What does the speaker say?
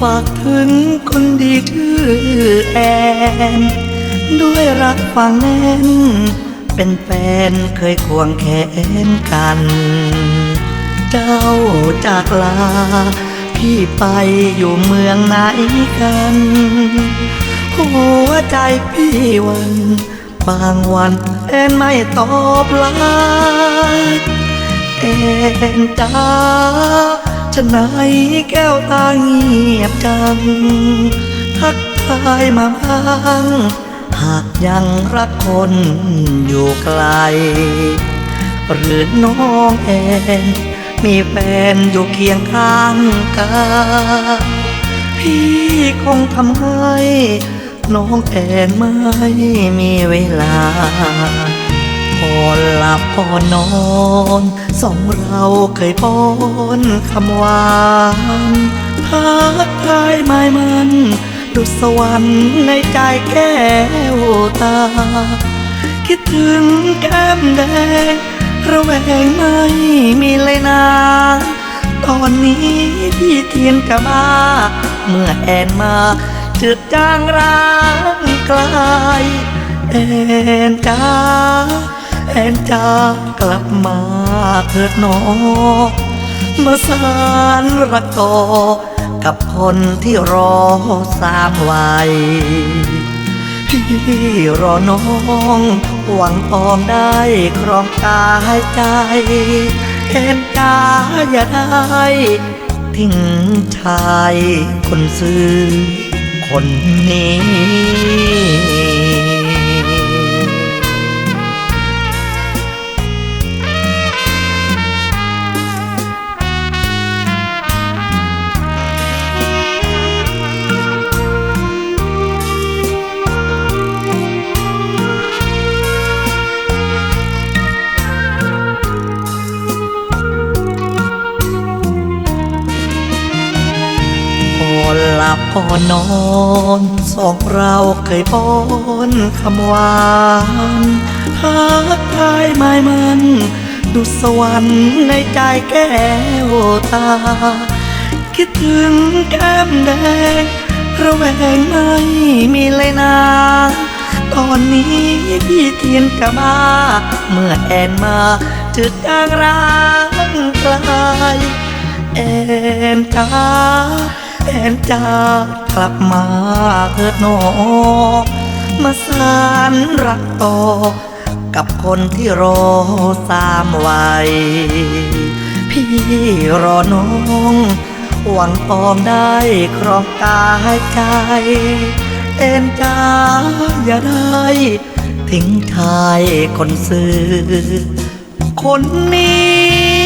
ฝากถึงคนดีชื่อแอน ด้วยรักฝังแน่น เป็นแฟนเคยควงแขนกัน เจ้าจากลา พี่ไปอยู่เมืองไหนกัน หัวใจพี่วัน บางวันแอนไม่ตอบไลน์แอนจ้า ฉันไหนแก้วตาเงียบจัง ทักทายมาบ้างหากยังรักคนอยู่ไกล หรือน้องแอนมีแฟนอยู่เคียงข้างกายพี่คงทำให้น้องแอนไม่มีเวลา พอหลับพอนอนสองเราเคยป้อนคำหวานทักทายไม่มันดุสวรรค์ในใจแก้วตา คิดถึงแก้มแดง ระแวงไม่มีเลยนะตอนนี้พี่เทียนกะบ้าเมื่อแอนมาจืดจางร้างไกลแอนจ้า แอนจ้ากลับมาเถิดหนอมาสารรักต่อกับคนที่รอสามวัยพี่รอน้อง หวังปองได้ครองกายใจ เห็นกาอย่าได้ทิ้งชายคนซื้อคนนี้ พอหลับพอนอนสองเราเคยป้อนคำหวานทักทายไม่มัน ดุสวรรค์ในใจแก้วตา คิดถึงแก้มแดง ระแวงไม่มีเลยนะตอนนี้พี่เทียนกะบ้าเมื่อแอนมาจืดจางร้างไกลแอนจ้า แอนจากลับมาเถิดหนอ มาสานรักต่อ กับคนที่รอสามวัย พี่รอน้อง หวังปอมได้ครองกายใจ เอ็นจ้าอย่าได้ ทิ้งชายคนซื้อ คนนี้